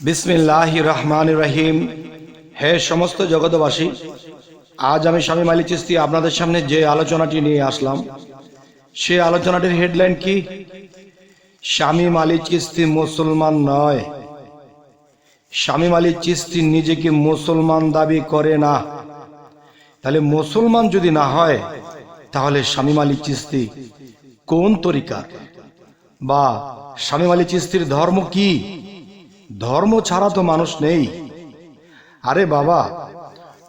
বিসমিল্লাহ রহমান রহিম হে সমস্ত জগতবাসী আজ আমি স্বামী মালি চিস্তি আপনাদের সামনে যে আলোচনাটি নিয়ে আসলাম, সে আলোচনাটির হেডলাইন কি? স্বামী মালি চিস্তি মুসলমান নয়। স্বামী মালি চিস্তি নিজেকে মুসলমান দাবি করে না। তাহলে মুসলমান যদি না হয়, তাহলে স্বামী মালি চিস্তি কোন তরিকা বা স্বামী মালি চিস্তির ধর্ম কি? ধর্ম ছাড়া তো মানুষ নেই। আরে বাবা,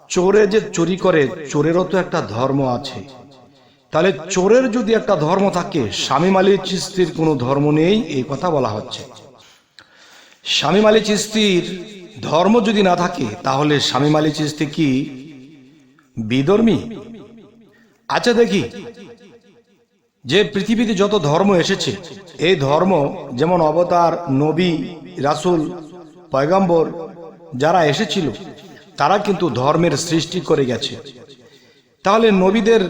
চোরে যে চুরি করে, চোরেরও তো একটা ধর্ম আছে। তাহলে চোরের যদি একটা ধর্ম থাকে, স্বামী মালি চিস্তির কোনো ধর্ম নেই, এই কথা বলা হচ্ছে। স্বামী মালি চিস্তির ধর্ম যদি না থাকে, তাহলে স্বামী মালি চিস্তি কি? বিধর্মী? আচ্ছা দেখি যে পৃথিবীতে যত ধর্ম এসেছে, এই ধর্ম যেমন অবতার, নবী, রাসুল, পয়গম্বর যারা এসেছিল, তারা কিন্তু ধর্মের সৃষ্টি করে গেছে। তাহলে নবীদের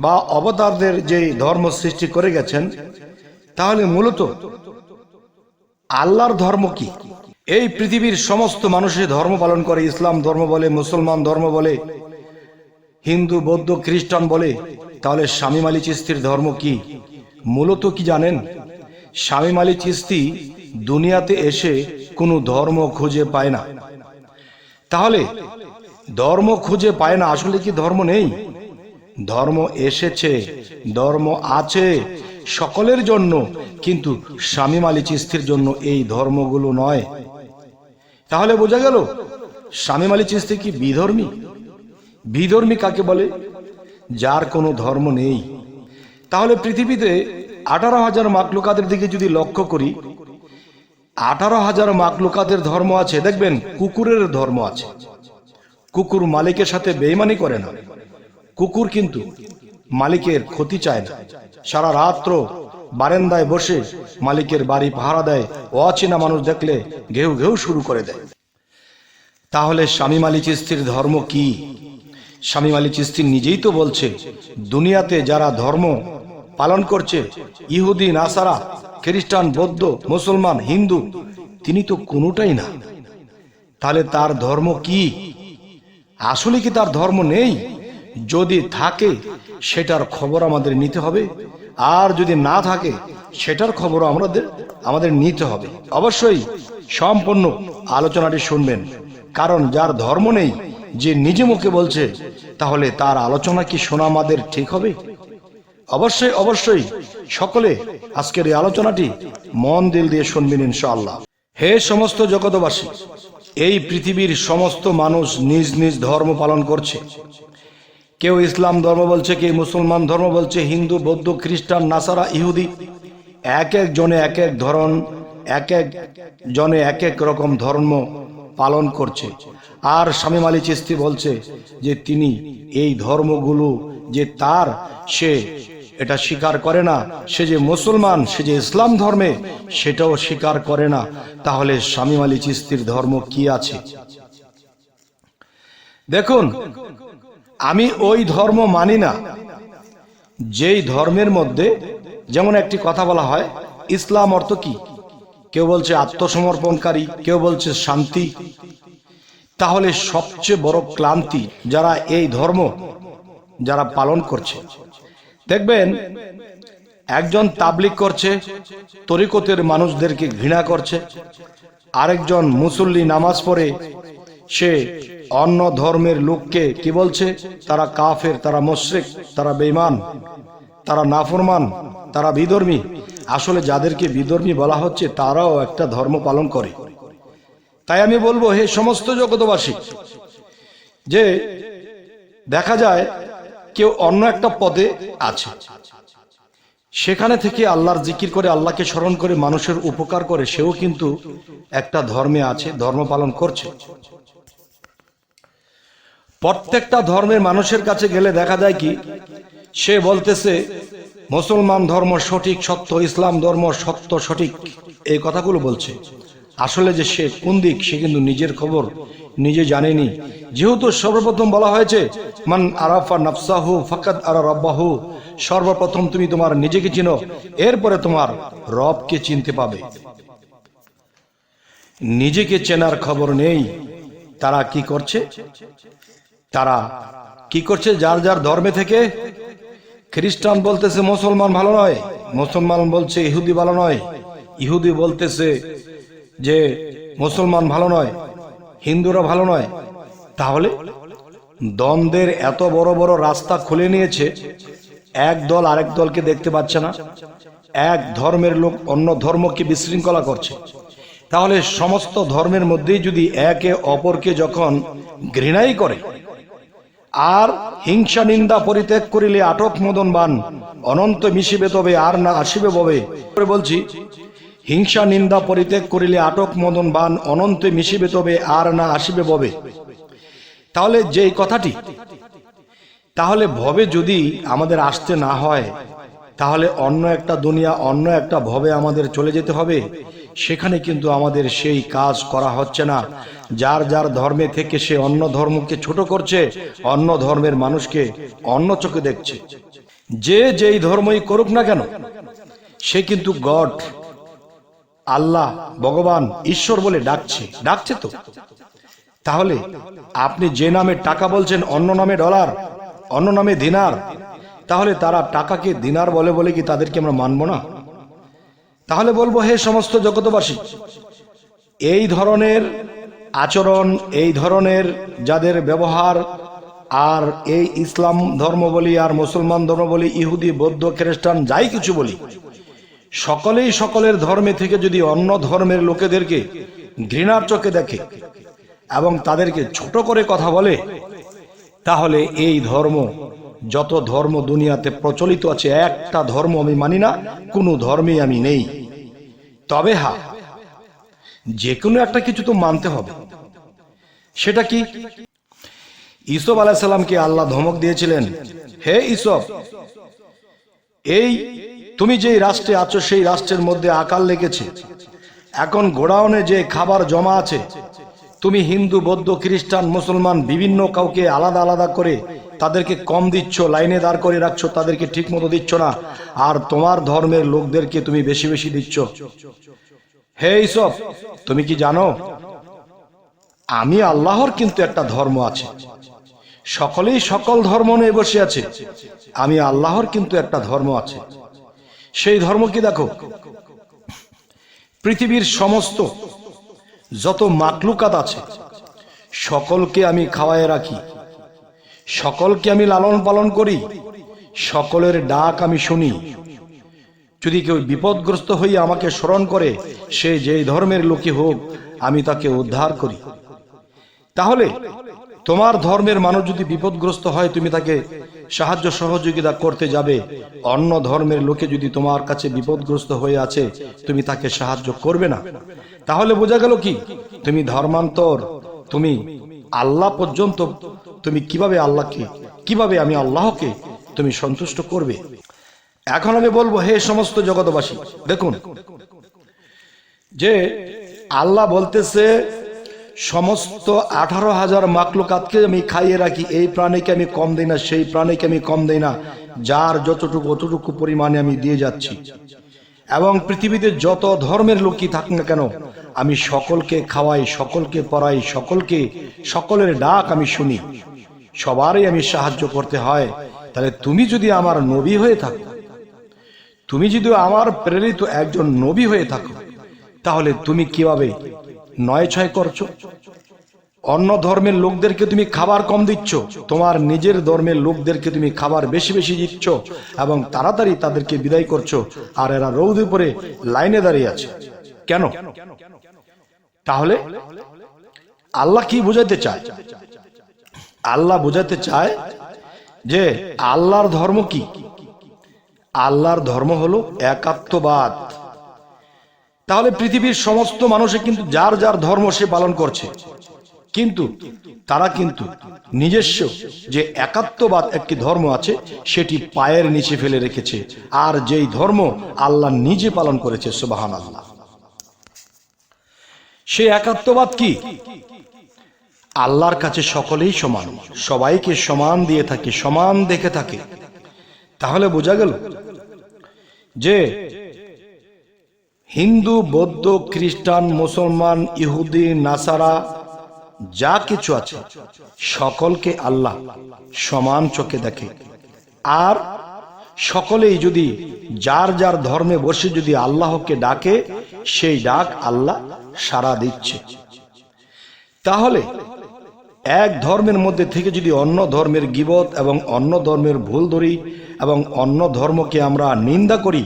বা অবতারদের যে ধর্ম সৃষ্টি করে গেছেন, তাহলে মূলত আল্লাহর ধর্ম কি? এই পৃথিবীর সমস্ত মানুষের ধর্ম পালন করে, ইসলাম ধর্ম বলে, মুসলমান ধর্ম বলে, হিন্দু, বৌদ্ধ, খ্রিস্টান বলে তাহলে স্বামী মালি চিস্তির ধর্ম কি? মূলত কি জানেন? স্বামী মালি চিস্তি দুনিয়াতে এসে কোনো ধর্ম খুঁজে পায় না। তাহলে ধর্ম খুঁজে পায় না, আসলে কি ধর্ম নেই? ধর্ম এসেছে, ধর্ম আছে সকলের জন্য, কিন্তু স্বামী মালি চিস্তির জন্য এই ধর্মগুলো নয়। তাহলে বোঝা গেল, স্বামী মালি চিস্তি কি বিধর্মী? বিধর্মী কাকে বলে? যার কোনো ধর্ম নেই। তাহলে পৃথিবীতে আঠারো হাজার মাকলুকাদের দিকে যদি লক্ষ্য করি, আঠারো হাজার মাকলুকাদের ধর্ম আছে, দেখবেন কুকুরের ধর্ম আছে। কুকুর মালিকের সাথে বেইমানি করে না। কুকুর কিন্তু মালিকের ক্ষতি চায় না। সারা রাত্র বারেন্দায় বসে মালিকের বাড়ি পাহারা দেয়, অচেনা মানুষ দেখলে ঘেউ ঘেউ শুরু করে দেয়। তাহলে স্বামী মালি চিস্তির ধর্ম কি? স্বামী মালি চিস্তি নিজেই তো বলছে, দুনিয়াতে যারা ধর্ম পালন করছে, ইহুদি, নাসারা, খ্রিস্টান, বৌদ্ধ, মুসলমান, হিন্দু, তিনি তো কোনোটাই না। তাহলে তার ধর্ম কি? আসলে কি তার ধর্ম নেই? যদি থাকে, সেটার খবর আমাদের নিতে হবে। আর যদি না থাকে, সেটার খবর আমাদের আমাদের নিতে হবে। অবশ্যই সম্পূর্ণ আলোচনাটি শুনবেন। কারণ যার ধর্ম নেই যে নিজে মুখে বলছে, তাহলে তার আলোচনা কি শোনা আমাদের ঠিক হবে? অবশ্যই অবশ্যই। সকলে আজকের এই আলোচনাটি মন দিল দিয়ে শুনবেন ইনশাআল্লাহ। হে সমস্ত জগতবাসী এই পৃথিবীর সমস্ত মানুষ নিজ নিজ ধর্ম পালন করছে। কেউ ইসলাম ধর্ম বলছে, কেউ মুসলমান ধর্ম বলছে, হিন্দু, বৌদ্ধ, খ্রিস্টান, নাসারা, ইহুদি, এক এক জনে এক এক ধরন, এক এক জনে এক এক রকম ধর্ম পালন করছে। আর স্বামী মালি চিস্তি বলছে যে তিনি এই ধর্মগুলো যে তার, সে এটা স্বীকার করে না। সে যে মুসলমান, সে যে ইসলাম ধর্মে, সেটাও স্বীকার করে না। তাহলে স্বামী মালি চিস্তির ধর্ম কি আছে? দেখুন, আমি ওই ধর্ম মানি না। যেই ধর্মের মধ্যে যেমন একটি কথা বলা হয়, ইসলাম অর্থ কি? কেউ বলছে আত্মসমর্পণকারী, কেউ বলছে শান্তি। তাহলে সবচেয়ে বড় ক্লান্তি যারা এই ধর্ম যারা পালন করছে। দেখবেন, একজন তাবলিক করছে, তরিকতের মানুষদেরকে ঘৃণা করছে। আরেকজন মুসল্লি নামাজ পড়ে, সে অন্য ধর্মের লোককে কি বলছে? তারা কাফের, তারা মোশরেক, তারা বেইমান তারা নাফরমান, তারা বিধর্মী। আসলে যাদেরকে বিধর্মী বলা হচ্ছে, তারাও একটা ধর্ম পালন করে। তাই আমি বলব, হে সমস্ত জগতবাসী যে দেখা যায় কেউ অন্য একটা পদে আছে। সেখানে থেকে আল্লাহর জিকির করে, আল্লাহকে স্মরণ করে, মানুষের উপকার করে, সেও কিন্তু একটা ধর্মে আছে, ধর্ম পালন করছে। প্রত্যেকটা ধর্মের মানুষের কাছে গেলে দেখা যায় কি, সে বলতেছে মুসলমান ধর্ম সঠিক, সত্য, ইসলাম ধর্ম সত্য সঠিক, এই কথাগুলো বলছে। আসলে যে সে কোন দিক, সে কিন্তু নিজের খবর, নিজে জানেনি। যেহেতু সর্বপ্রথম বলা হয়েছে, মান আরাফা নফসাহু ফাকাদ আরা রব্বাহু সর্বপ্রথম তুমি তোমার নিজেকে চিনো, এরপরে তোমার রবকে চিনতে পাবে। নিজেকে চেনার খবর নেই, তারা কি করছে? তারা কি করছে? যার যার ধর্মে থেকে খ্রিস্টান বলতেছে মুসলমান ভালো নয়, মুসলমান বলছে ইহুদি ভালো নয়। ইহুদি বলতেছে যে মুসলমান ভালো নয়, হিন্দুরা ভালো নয়। তাহলে দ্বন্দ্বের এত বড় বড় রাস্তা খুলে নিয়েছে, এক দল আরেক দলকে দেখতে পাচ্ছে না। এক ধর্মের লোক অন্য ধর্মকে বিশৃঙ্খলা করছে। তাহলে সমস্ত ধর্মের মধ্যেই যদি একে অপরকে যখন ঘৃণাই করে আর হিংসা নিন্দা পরিত্যাগ করিলে আটক মদন বান। অনন্ত মিশিবে তবে আর না আসিবে ববে। বলছি, হিংসা নিন্দা পরিত্যাগ করিলে আটক মদন বান, অনন্ত মিশিবে তবে আর না আসিবে ববে। তাহলে যেই কথাটি, তাহলে ভবে যদি আমাদের আসতে না হয়, তাহলে অন্য একটা দুনিয়া, অন্য একটা ভবে আমাদের চলে যেতে হবে। সেখানে কিন্তু আমাদের সেই কাজ করা হচ্ছে না। যার যার ধর্মে থেকে সে অন্য ধর্মকে ছোট করছে, অন্য ধর্মের মানুষকে অন্য চোখে দেখছে। যে যেই ধর্মই করুক না কেন, সে কিন্তু গড, আল্লাহ, ভগবান, ঈশ্বর বলে ডাকছে। ডাকছে তো? তাহলে আপনি যে নামে টাকা বলছেন, অন্য নামে ডলার, অন্য নামে দিনার, তাহলে তারা টাকাকে দিনার বলে বলে কি তাদেরকে আমরা মানব না? তাহলে বলব, হে সমস্ত জগতবাসী এই ধরনের আচরণ, এই ধরনের যাদের ব্যবহার, আর এই ইসলাম ধর্ম বলি, আর মুসলমান ধর্ম বলি, ইহুদি, বৌদ্ধ, খ্রিস্টান, যাই কিছু বলি, সকলেই সকলের ধর্মে থেকে যদি অন্য ধর্মের লোকেদেরকে ঘৃণার চোখে দেখে এবং তাদেরকে ছোট করে কথা বলে, তাহলে এই ধর্ম যত ধর্ম দুনিয়াতে প্রচলিত আছে, একটা ধর্ম আমি মানি না, কোনো ধর্মে আমি নেই। তবে হা, যে কোনো একটা কিছু তো মানতে হবে। সেটা কি? ইসব আলাহিসাল্লামকে আল্লাহ ধমক দিয়েছিলেন, হে ইসব, এই তুমি যেই রাষ্ট্রে আছো, সেই রাষ্ট্রের মধ্যে আকাল লেগেছে। এখন গোডাউনে যে খাবার জমা আছে, তুমি হিন্দু, বৌদ্ধ, খ্রিস্টান, মুসলমান, বিভিন্ন কাউকে আলাদা আলাদা করে তাদেরকে কম দিচ্ছ, লাইনে দাঁড় করে রাখছো, তাদেরকে ঠিক মতো দিচ্ছ না। আর তোমার ধর্মের লোকদেরকে তুমি বেশি বেশি দিচ্ছ। হে এইসব তুমি কি জানো? আমি আল্লাহর কিন্তু একটা ধর্ম আছে। সকলেই সকল ধর্ম নিয়ে বসে আছে। আমি আল্লাহর কিন্তু একটা ধর্ম আছে। সেই ধর্ম কি দেখো? পৃথিবীর সমস্ত যত মাকলুকাত আছে, সকলকে আমি খাওয়ায় রাখি। সকলকে আমি লালন পালন করি, সকলের ডাক আমি শুনি। যদি কেউ বিপদগ্রস্ত হয়ে আমাকে স্মরণ করে, সে যেই ধর্মের লোকই হোক, আমি তাকে উদ্ধার করি। তাহলে, তোমার ধর্মের মানুষ যদি বিপদগ্রস্ত হয়, তুমি তাকে সাহায্য সহযোগিতা করতে যাবে। অন্য ধর্মের লোকে যদি তোমার কাছে বিপদগ্রস্ত হয়ে আছে, তুমি তাকে সাহায্য করবে না। তাহলে বোঝা গেল কি? তুমি ধর্মান্তর, তুমি আল্লাহ পর্যন্ত তুমি কীভাবে আল্লাহকে, কীভাবে আমি আল্লাহকে তুমি সন্তুষ্ট করবে? এখন আমি বলব, হে সমস্ত জগতবাসী দেখুন, যে আল্লাহ বলতেছে, সমস্ত আঠারো হাজার মাকলুকাতকে আমি খাইয়ে রাখি, এই প্রাণীকে আমি কম দিই না, সেই প্রাণীকে আমি কম দিই না, যার যতটুকু, অতটুকু পরিমাণে আমি দিয়ে যাচ্ছি। এবং পৃথিবীতে যত ধর্মের লোকই থাক না কেন, আমি সকলকে খাওয়াই, সকলকে পড়াই, সকলকে, সকলের ডাক আমি শুনি। সবারই আমি সাহায্য করতে হয়। তাহলে তুমি যদি আমার নবী হয়ে থাকো, তুমি যদি আমার প্রেরিত একজন নবী হয়ে থাকো, তাহলে তুমি কীভাবে নয় ছয় করছ? অন্য ধর্মের লোকদেরকে তুমি খাবার কম দিচ্ছ, তোমার নিজের ধর্মের লোকদেরকে তুমি খাবার বেশি বেশি দিচ্ছ এবং তাড়াতাড়ি তাদেরকে বিদায় করছ, আর এরা রৌদে পরে লাইনে দাঁড়িয়ে আছে। কেন? তাহলে আল্লাহ কি বুঝাইতে চায়? আল্লাহ বোঝাতে চায় যে আল্লাহর ধর্ম কি? আল্লাহর ধর্ম হলো একাত্মবাদ। তাহলে পৃথিবীর সমস্ত মানুষে কিন্তু যার যার ধর্ম সে পালন করছে। কিন্তু তারা কিন্তু নিজস্ব যে একাত্মবাদ একটি ধর্ম আছে, সেটি পায়ের নিচে ফেলে রেখেছে। আর যেই ধর্ম আল্লাহ নিজে পালন করেছে সুবাহান আল্লাহ সে একাত্মবাদ কি? আল্লাহর কাছে সকলেই সমান, সবাইকে সমান দিয়ে থাকে, সমান দেখে থাকে। তাহলে বোঝা গেল যে হিন্দু, বৌদ্ধ, খ্রিস্টান, মুসলমান, ইহুদি, নাসারা, যা কিছু আছে, সকলকে আল্লাহ সমান চোখে দেখে। আর সকলেই যদি যার যার ধর্মে বসে যদি আল্লাহকে ডাকে, সেই ডাক আল্লাহ সাড়া দিচ্ছে। তাহলে এক ধর্মের মধ্যে থেকে যদি অন্য ধর্মের গিবত এবং অন্য ধর্মের ভুল ধরি এবং অন্য ধর্মকে আমরা নিন্দা করি,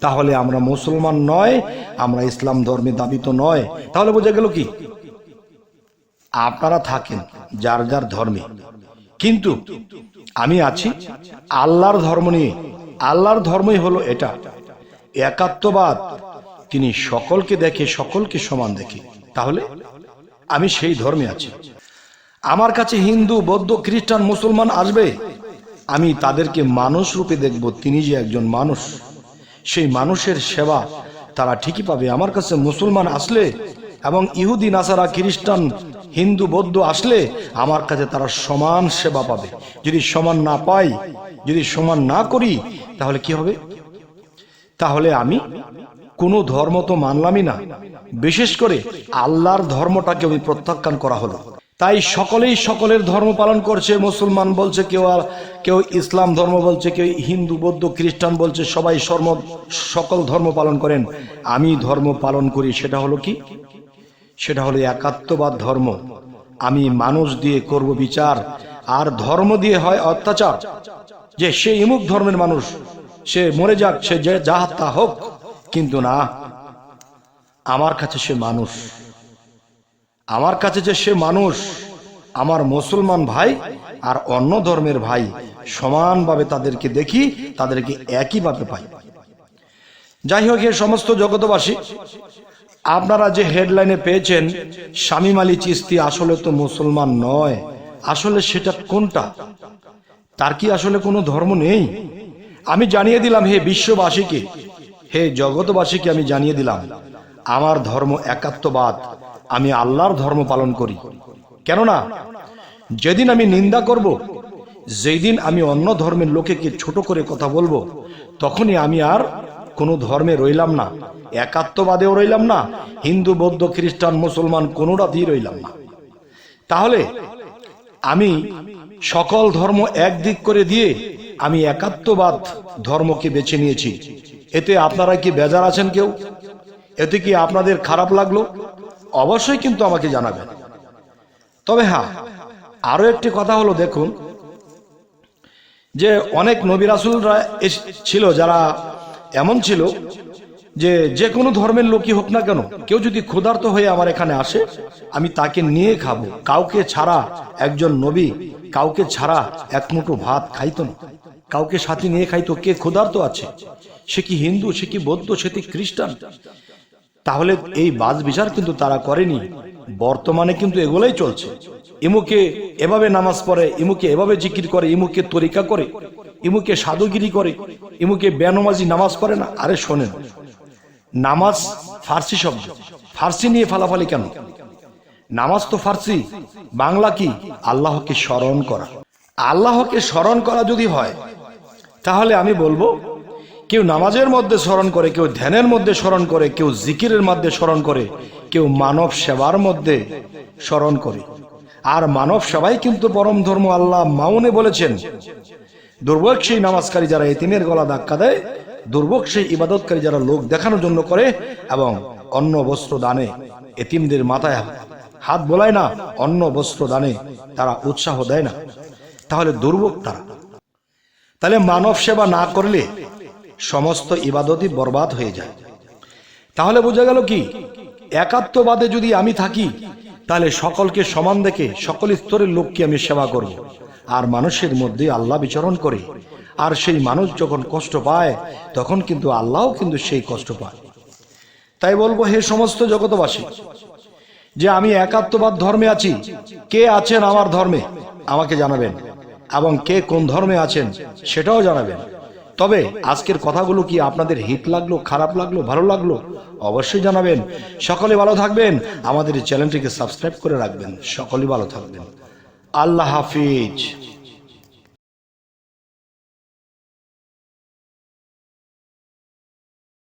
তাহলে আমরা মুসলমান নয়, আমরা ইসলাম ধর্মে দাবিত নয়। তাহলে বোঝা গেল কি? আপনারা থাকেন যার যার ধর্মে। কিন্তু আমি আছি আল্লাহর ধর্ম নিয়ে। আল্লাহর ধর্মই হলো এটা। একাত্মবাদ। তিনি সকলকে দেখে, সকলকে সমান দেখে। তাহলে আমি সেই ধর্মে আছি। আমার কাছে হিন্দু, বৌদ্ধ, খ্রিস্টান, মুসলমান আসবে। আমি তাদেরকে মানুষ রূপে দেখব, তিনি যে একজন মানুষ। সেই মানুষের সেবা তারা ঠিকই পাবে। আমার কাছে মুসলমান আসলে এবং ইহুদি, নাসারা, খ্রিস্টান, হিন্দু, বৌদ্ধ আসলে আমার কাছে তারা সমান সেবা পাবে। যদি সমান না পাই, যদি সমান না করি, তাহলে কি হবে? তাহলে আমি কোনো ধর্ম তো মানলামই না। বিশেষ করে আল্লাহর ধর্মটাকে আমি প্রত্যাখ্যান করা হলো। তাই সকলেই সকলের ধর্ম পালন করছে, মুসলমান বলছে, কেউ আর কেউ ইসলাম ধর্ম বলছে, কেউ হিন্দু, বৌদ্ধ, খ্রিস্টান বলছে, সবাই সর্ব, সকল ধর্ম পালন করেন। আমি ধর্ম পালন করি, সেটা হলো কি? সেটা হলো একাত্মবাদ ধর্ম। আমি মানুষ দিয়ে করব বিচার, আর ধর্ম দিয়ে হয় অত্যাচার। যে সে ইমুক ধর্মের মানুষ, সে মরে যাক, সে যা তা হোক, কিন্তু না, আমার কাছে সে মানুষ। আমার কাছে যে সে মানুষ, আমার মুসলমান ভাই আর অন্য ধর্মের ভাই সমানভাবে তাদেরকে দেখি, তাদেরকে একইভাবে পাই। যাই হোক, এ সমস্ত জগতবাসী আপনারা যে হেডলাইনে পেয়েছেন, শামিম আলী চিস্তি আসলে তো মুসলমান নয়। আসলে সেটা কোনটা? তার কি আসলে কোনো ধর্ম নেই? আমি জানিয়ে দিলাম হে বিশ্ববাসীকে, হে জগতবাসীকে আমি জানিয়ে দিলাম, আমার ধর্ম একাত্মবাদ আমি আল্লাহর ধর্ম পালন করি। কেননা, যেদিন আমি নিন্দা করব যেই দিন আমি অন্য ধর্মের লোকেকে ছোট করে কথা বলব, তখনই আমি আর কোনো ধর্মে রইলাম না, একাত্মবাদেও রইলাম না, হিন্দু, বৌদ্ধ, খ্রিস্টান, মুসলমান, কোনোটাতেই রইলাম না। তাহলে, আমি সকল ধর্ম একদিক করে দিয়ে আমি একাত্মবাদ ধর্মকে বেছে নিয়েছি। এতে আপনারা কি বেজার আছেন কেউ? এতে কি আপনাদের খারাপ লাগল? অবশ্যই কিন্তু আমাকে জানাবেন তবে হ্যাঁ আরও একটি কথা হলো দেখুন, যে অনেক নবী রাসুলরা ছিল যারা এমন ছিল যে যে কোনো ধর্মের লোকই হোক না কেন, কেউ যদি ক্ষুধার্ত হয়ে আমার এখানে আসে, আমি তাকে নিয়ে খাব। কাউকে ছাড়া একজন নবী, কাউকে ছাড়া এক মুঠো ভাত খাইতো না। কাউকে সাথে নিয়ে খাইতো। কে ক্ষুধার্ত আছে? সে কি হিন্দু, সে কি বৌদ্ধ, সে কি খ্রিস্টান? তাহলে এই বাজ বিচার কিন্তু তারা করেনি। বর্তমানে কিন্তু এগুলাই চলছে। ইমুকে এভাবে নামাজ পড়ে, ইমুকে এভাবে জিকির করে, ইমুকে তরিকা করে, ইমুকে সাধুগিরি করে, ইমুকে বেনমাজি নামাজ পড়ে না। আরে শোনেন, নামাজ ফার্সি শব্দ। ফার্সি নিয়ে ফালাফালি কেন? নামাজ তো ফার্সি, বাংলা কি? আল্লাহকে স্মরণ করা। আল্লাহকে স্মরণ করা যদি হয়, তাহলে আমি বলব কেউ নামাজের মধ্যে স্মরণ করে, কেউ ধ্যানের মধ্যে স্মরণ করে, কেউ জিকিরের মধ্যে স্মরণ করে, কেউ মানব সেবার মধ্যে স্মরণ করে। আর মানব সেবাই কিন্তু পরম ধর্ম, আল্লাহ মাউনে বলেছেন, দুর্ভোগ সেই নামাজকারী যারা এতিমের গলা ধাক্কা দেয়, দুর্ভোগ সেই ইবাদতকারী যারা লোক দেখানোর জন্য করে এবং অন্ন, বস্ত্র, দানে। এতিমদের মাথায় হাত বোলায় না, অন্ন, বস্ত্র, দানে তারা উৎসাহ দেয় না। তাহলে দুর্ভোগ তারা। তাহলে মানব সেবা না করলে সমস্ত ইবাদতই বরবাদ হয়ে যায়। তাহলে বোঝা গেল কি? একাত্মবাদে যদি আমি থাকি, তাহলে সকলকে সমান দেখে সকল স্তরের লোককে আমি সেবা করব। আর মানুষের মধ্যে আল্লাহ বিচরণ করে। আর সেই মানুষ যখন কষ্ট পায়, তখন কিন্তু আল্লাহও কিন্তু সেই কষ্ট পায়। তাই বলব, হে সমস্ত জগতবাসী যে আমি একাত্মবাদ ধর্মে আছি, কে আছেন আমার ধর্মে? আমাকে জানাবেন। এবং কে কোন ধর্মে আছেন, সেটাও জানাবেন। তবে আজকের কথাগুলো কি আপনাদের হিট লাগল, খারাপ লাগল, ভালো লাগল? অবশ্যই জানাবেন। সকলে ভালো থাকবেন। আমাদের চ্যানেলটিকে সাবস্ক্রাইব করে রাখবেন। সকলে ভালো থাকবেন। আল্লাহ হাফিজ।